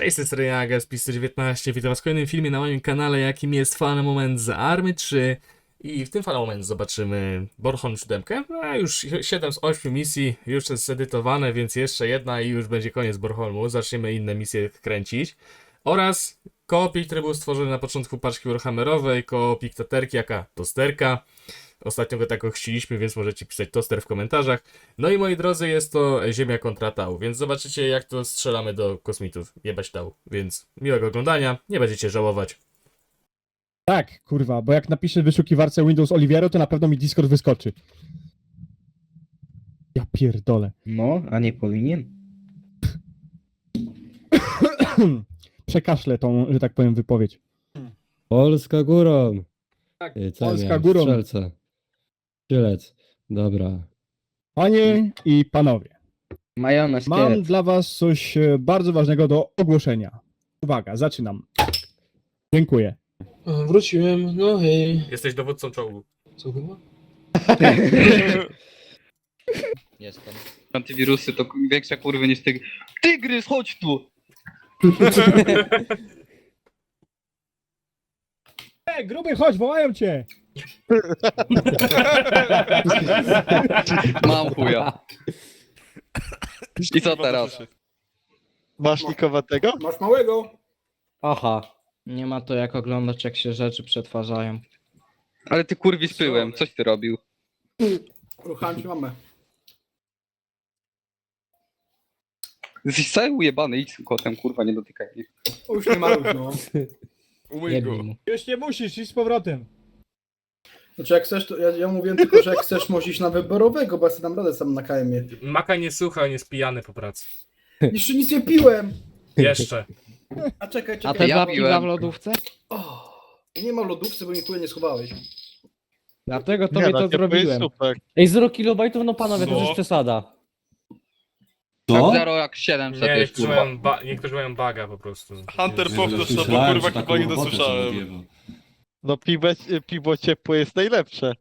Cześć, to jest Reaga z Pisto 19. Witam was w kolejnym filmie na moim kanale, jakim jest Fan Moment z Army 3. I w tym Fan Moment zobaczymy Borhon 7. A już 7 z 8 misji już jest zedytowane, więc jeszcze jedna i już będzie koniec Borholmu. Zaczniemy inne misje kręcić. Oraz koopik, który był stworzony na początku paczki Warhammerowej, koopik taterki, jaka tosterka. Ostatnio go tak ochrzciliśmy, więc możecie pisać toster w komentarzach. No i moi drodzy, jest to Ziemia kontra Tau, więc zobaczycie jak to strzelamy do kosmitów. Jebać Tau, więc miłego oglądania, nie będziecie żałować. Tak, kurwa, bo jak napiszę w wyszukiwarce Windows Oliviero, to na pewno mi Discord wyskoczy. Ja pierdolę. No, a nie powinien? Przekaszlę tą, że tak powiem, wypowiedź. Polska górą. Tak, co Polska górą. Strzelce. Strzelec. Dobra. Panie i panowie, Majonez, mam szkielet. dla was coś e, bardzo ważnego do ogłoszenia. Uwaga, zaczynam. Dziękuję. O, Wróciłem, no hej. Jesteś dowódcą czołgu. Co chyba? Jestem. Antywirusy to większe kurwy niż tyg... Tygrys, chodź tu! E, gruby, chodź, wołają cię! Mam chuja. I co teraz? Masz nikowatego? Masz małego? Aha. Nie ma to jak oglądać, jak się rzeczy przetwarzają. Ale ty kurwi z pyłem, coś ty robił. Ruchałem ci mamę. Jesteś cały ujebany, idź z tym kotem, kurwa, nie dotykaj mnie. O, już nie ma już, no. Jebnij mu. Już nie musisz, idź z powrotem. Znaczy jak chcesz, to ja, ja mówiłem tylko, że jak chcesz, możesz iść na wyborowego, bo ja sobie dam radę sam na KM-ie. Maka nie słucha, on jest pijany po pracy. Jeszcze nic nie piłem! Jeszcze. A czekaj, A czekaj. te Ja dwa piwa piłem. w lodówce? O, nie ma lodówce, bo nikogo nie schowałeś. Dlatego tobie no, to ciepły zrobiłem. super. Ej, 0 kilobajtów, no panowie, to Co? już jest przesada. Tak zero jak 700 Nie, jest, niektórzy kurwa. mają, ba- niektórzy mają baga po prostu. Hunter powtórz to, bo kurwa chyba nie dosłyszałem. No piwo, piwo ciepłe jest najlepsze.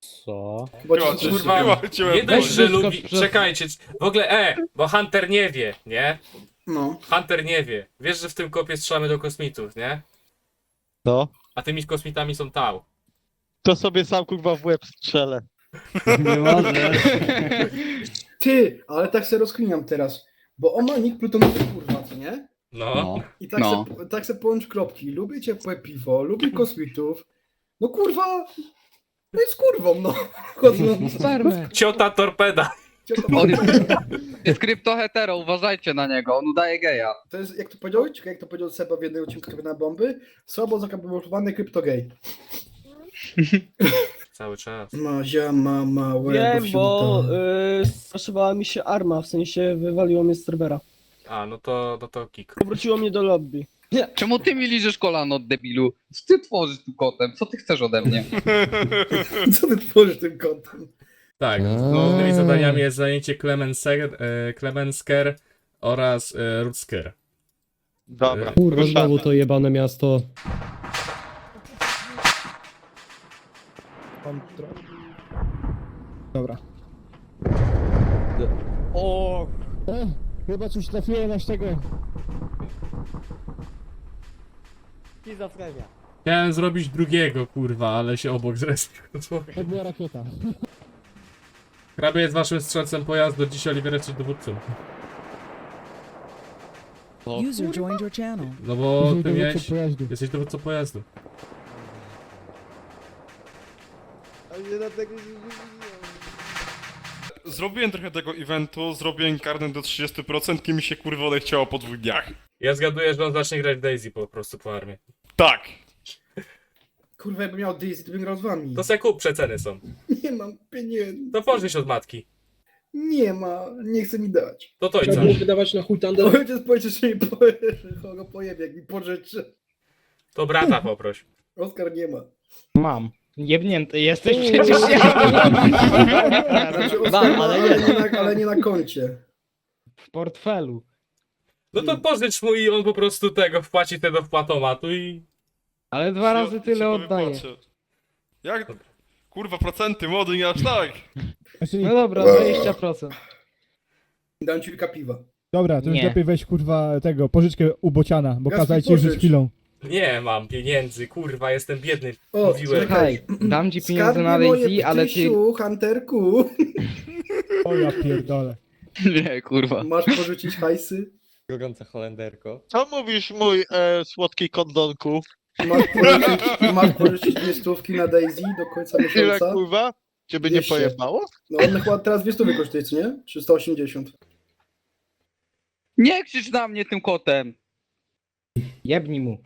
Co? Bo Chyba ci cię, kurwa, chyba cię Nie dość, że wszystko lubi... przez- Czekajcie, w ogóle e, bo Hunter nie wie, nie? No. Hunter nie wie. Wiesz, że w tym kopie strzelamy do kosmitów, nie? No. A tymi kosmitami są Tau. To sobie sam kurwa w łeb strzelę. Nie. Ty, ale tak se rozkminiam teraz. Bo on ma nick plutonowy kurwa, co nie? No. I tak, No. se, tak se połącz kropki. Lubię ciepłe piwo, lubię kosmitów. No kurwa, no jest kurwą, no. Chodząc. Spermę. Ciota torpeda. On jest, jest kryptohetero, uważajcie na niego, on udaje geja. To jest, jak to powiedziałeś? Czekaj, jak to powiedział Seba w jednej odcinku na bomby? Słabo zakabulowany kryptogej. Cały czas. Mazia ma małego Wiem, bo y, mi się arma, w sensie wywaliło mnie z serwera. A, no to, no to kick. Powróciło mnie do lobby. Czemu ty mi liżysz kolano, debilu? Co ty tworzysz tu kotem? Co ty chcesz ode mnie? Co ty tworzysz tym kontem? Tak, głównymi zadaniami jest zajęcie Clemenser, e, Clemensker oraz e, Rutsker. Dobra, Kurwa, ruszamy. znowu to jebane miasto. Kontrol. Dobra. O! Chyba coś trafiłem na tego. Schizofrenia. Chciałem zrobić drugiego, kurwa, ale się obok zrespił. To była rakieta. Hrabia jest waszym strzelcem pojazdu, dzisiaj Oliver jesteś dowódcą. User joined your channel. No bo ty Dowódcą miałeś... pojazdu. Jesteś dowódcą pojazdu. Zrobiłem trochę tego eventu, zrobiłem karnet do 30%, kim mi się kurwa odechciało po dwóch dniach. Ja zgaduję, że on zacznie grać w Daisy po prostu po armii. Tak. Kurwa, jakbym miał Daisy, to bym grał z wami. To se kup, przeceny są. Nie mam pieniędzy. To pożycz od matki. Nie ma, nie chce mi dać. To to i co? Było wydawać na chuj Thunder. Ojciec powiedział, że mi pojebie, jak mi pożyczy. To brata poproś. Oskar nie ma. Mam. Jebnięty jesteś przecież. Znaczy, Mam, ma, ale ale, nie. nie na, ale nie na koncie. W portfelu. No to pożycz mu i on po prostu tego wpłaci te do wpłatomatu i... Ale dwa razy tyle oddaję. Jak? Kurwa, procenty młody, nie aż tak. Znaczy, No dobra, 20%. Dam ci kilka piwa. Dobra, to już Nie. lepiej weź kurwa tego, pożyczkę u bociana, bo Gaski, kazał ci już pożycz. chwilą. Nie mam pieniędzy, kurwa, jestem biedny. O, Mówiłem. Słuchaj, dam ci pieniądze na moje Daisy, ale ty... Hunterku, O ja pierdolę. Nie, kurwa. masz porzucić hajsy? Gorąca holenderko. Co mówisz, mój e, słodki kondonku? Masz porzucić, masz porzucić dwie stówki na Daisy do końca Ile miesiąca? kurwa? Ciebie nie Dwieście. pojebało? No on chyba teraz dwie stówy kosztuje, co nie? 380. Nie krzycz na mnie tym kotem. Jebnij mu.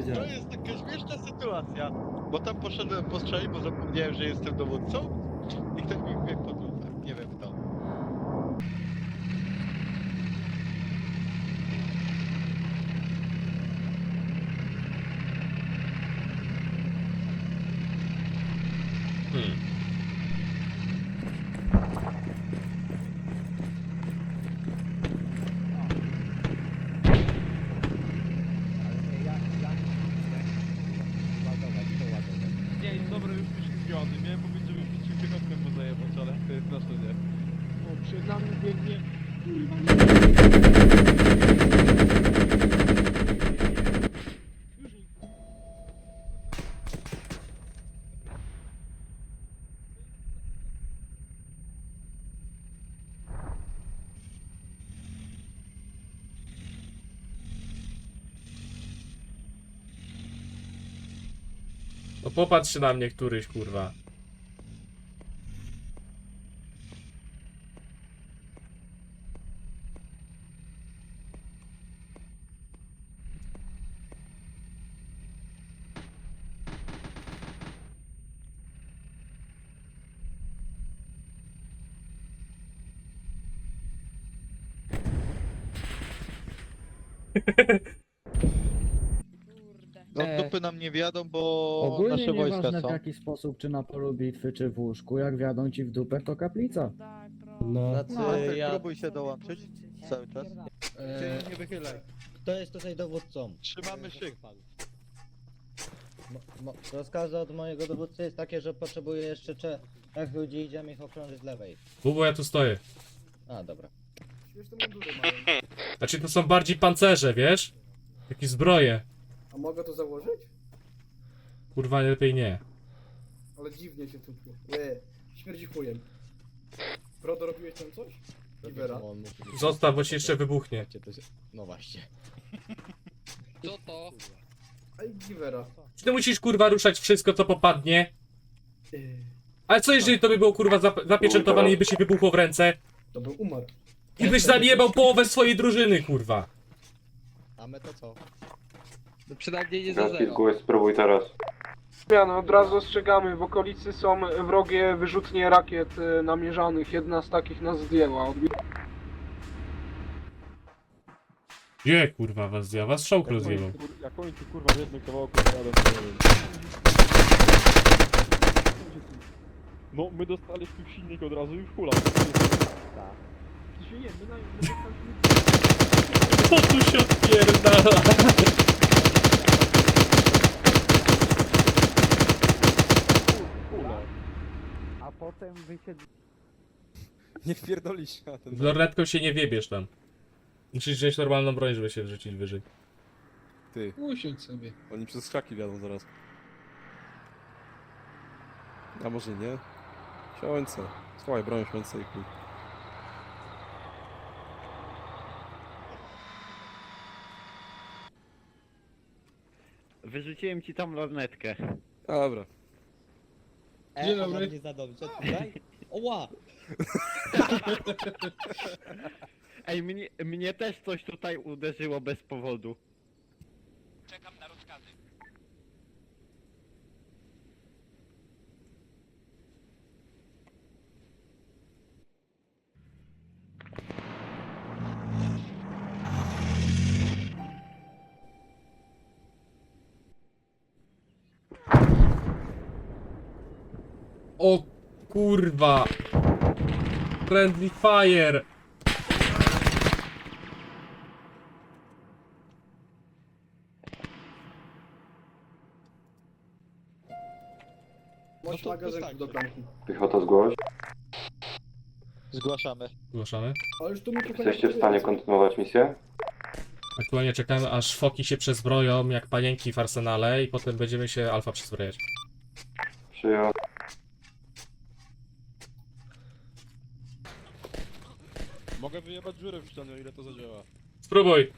To jest taka śmieszna sytuacja, bo tam poszedłem postrzelić, bo zapomniałem, że jestem dowódcą i ktoś mi wbiegł po drodze. Nie wiem kto. Nie, dobra, już już zbiony. Miałem powiedzieć, żeby już ci piechotkę mu zajebać, nasze nie. Przed nami biegnie. No popatrz się na mnie któryś, kurwa. Do E, dupy nam nie wiadą, bo Ogólnie nasze wojska nieważne są. w jaki sposób, czy na polu bitwy, czy w łóżku, jak wiadą ci w dupę, to kaplica. No. Znaczy, ja... próbuj się dołączyć cały czas. Eee, nie wychylaj. Kto jest tutaj dowódcą? Trzymamy szyk. Rozkazy od mojego dowódcy jest takie, że potrzebuję jeszcze trzech ludzi, idziemy ich okrążyć z lewej. Bubo, ja tu stoję. A, dobra. Śmieszne mundury mają. Znaczy to są bardziej pancerze, wiesz? Jakieś zbroje. A mogę to założyć? Kurwa, lepiej nie. Ale dziwnie się tu Nie, śmierdzi chujem. Brodo, robiłeś tam coś? Givera? Zostaw, bo ci jeszcze wybuchnie. No właśnie. Co to? Ej, Givera. Czy ty musisz, kurwa, ruszać wszystko, co popadnie? Yy, Ale co jeżeli to by było, kurwa, zap zapieczętowane i by się wybuchło w ręce? to był umarł. I byś zajebał połowę swojej drużyny, kurwa. A my to co? No przynajmniej nie za zero. spróbuj teraz. Zmiany, od razu ostrzegamy, w okolicy są wrogie wyrzutnie rakiet y, namierzanych. Jedna z takich nas zdjęła. Odbi- Gdzie, kurwa, was zja? Was szok rozjebał. Jak oni tu kurwa w jednym kawałku jadą, to nie wiem. No, my dostaliśmy silnik od razu i już hula. Co tu się odpierdala? A potem wysiedli... Nie wpierdolisz na ten... Z lornetką się nie wiebiesz tam. Musisz wziąć normalną broń, żeby się wrzucić wyżej. Ty, Usiądź sobie. oni przez krzaki wiadą zaraz. A może nie? Siądźce. Schowaj broń, siądźce i chuj. Wyrzuciłem ci tam lornetkę. Dobra. Dzień dobry. Nie za dobrze, tutaj? Oła! Ej, mnie, mnie też coś tutaj uderzyło bez powodu. Kurwa! Friendly fire! Masz magazynku do klamki. Piechota zgłoś. Zgłaszamy. Zgłaszamy. Tu Jesteście w stanie kontynuować misję? Aktualnie czekamy aż foki się przezbroją jak panienki w arsenale i potem będziemy się alfa przezbrojać. Przyjął. Wyjebać dziurę w ścianie, o ile to zadziała. Spróbuj!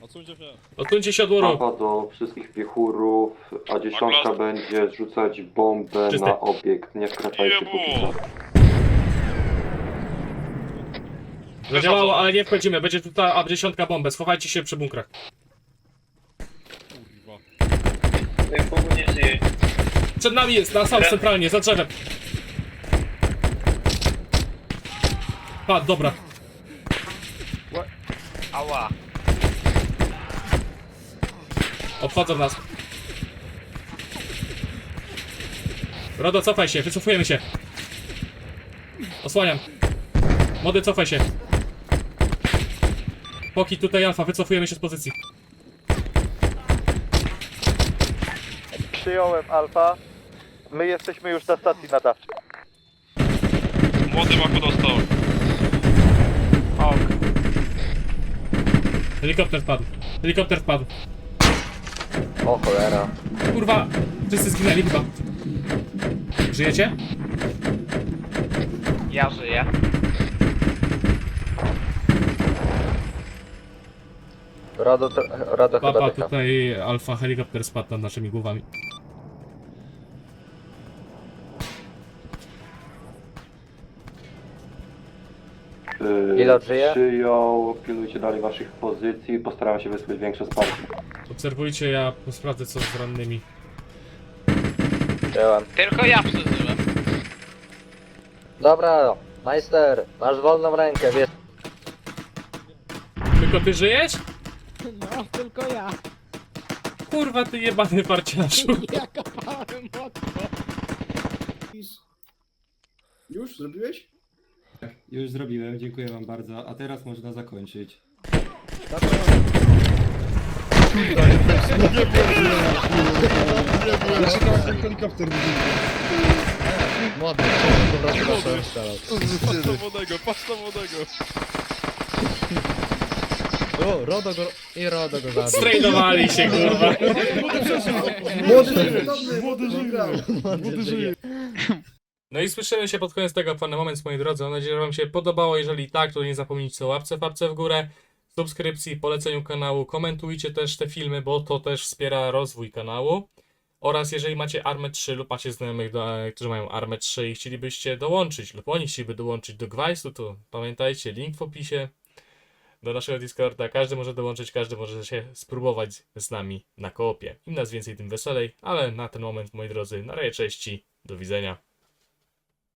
Odsuńcie się. Odsuńcie się od muru! Mapa do wszystkich piechurów, a dziesiątka będzie zrzucać bombę Czyste. na obiekt. Nie wkraczajcie póki co. Zadziałało, ale nie wchodzimy. Będzie tutaj A10 bombę. Schowajcie się przy bunkrach. Kurwa. Przed nami jest, na sam centralnie, za drzewem. A, dobra. Ała. Obchodzą nas. Rodo, cofaj się, wycofujemy się. Osłaniam. Młody, cofaj się. Poki tutaj alfa, wycofujemy się z pozycji. Przyjąłem Alfa. My jesteśmy już na stacji nadawczej. Młody maku dostał. Helikopter wpadł. Helikopter wpadł. O cholera. Kurwa, wszyscy zginęli chyba. Żyjecie? Ja żyję. Rado, rado Papa, tutaj alfa helikopter spadł nad naszymi głowami. Pilot żyje? Przyjął, pilnujcie dalej waszych pozycji, postaram się wysłać większe wsparcie. Obserwujcie, ja sprawdzę co z rannymi. Tylko ja przeżyłem. Dobra, majster, masz wolną rękę, wiesz. Tylko ty żyjesz? No, tylko ja. Kurwa, ty jebany parciarzu. Ja kopałem mocno. Już? Zrobiłeś? Już zrobiłem, dziękuję wam bardzo, a teraz można zakończyć. Ja czekam jak ten helikopter Młody, Patrz na młodego, patrz na młodego. O, Rodo go... I Rodo go zabił. Strainowali się, kurwa. Młody żyje, młody żyje. Młody żyje. No i słyszymy się pod koniec tego fajny moment, moi drodzy. Mam nadzieję, że wam się podobało. Jeżeli tak, to nie zapomnijcie o łapce, papce w górę, subskrypcji, poleceniu kanału. Komentujcie też te filmy, bo to też wspiera rozwój kanału. Oraz jeżeli macie Armę 3 lub macie znajomych, którzy mają Armę 3 i chcielibyście dołączyć, lub oni chcieliby dołączyć do Gwajstu, to pamiętajcie, link w opisie do naszego Discorda. Każdy może dołączyć, każdy może się spróbować z nami na koopie. Im nas więcej, tym weselej, ale na ten moment, moi drodzy, na razie cześci, do widzenia.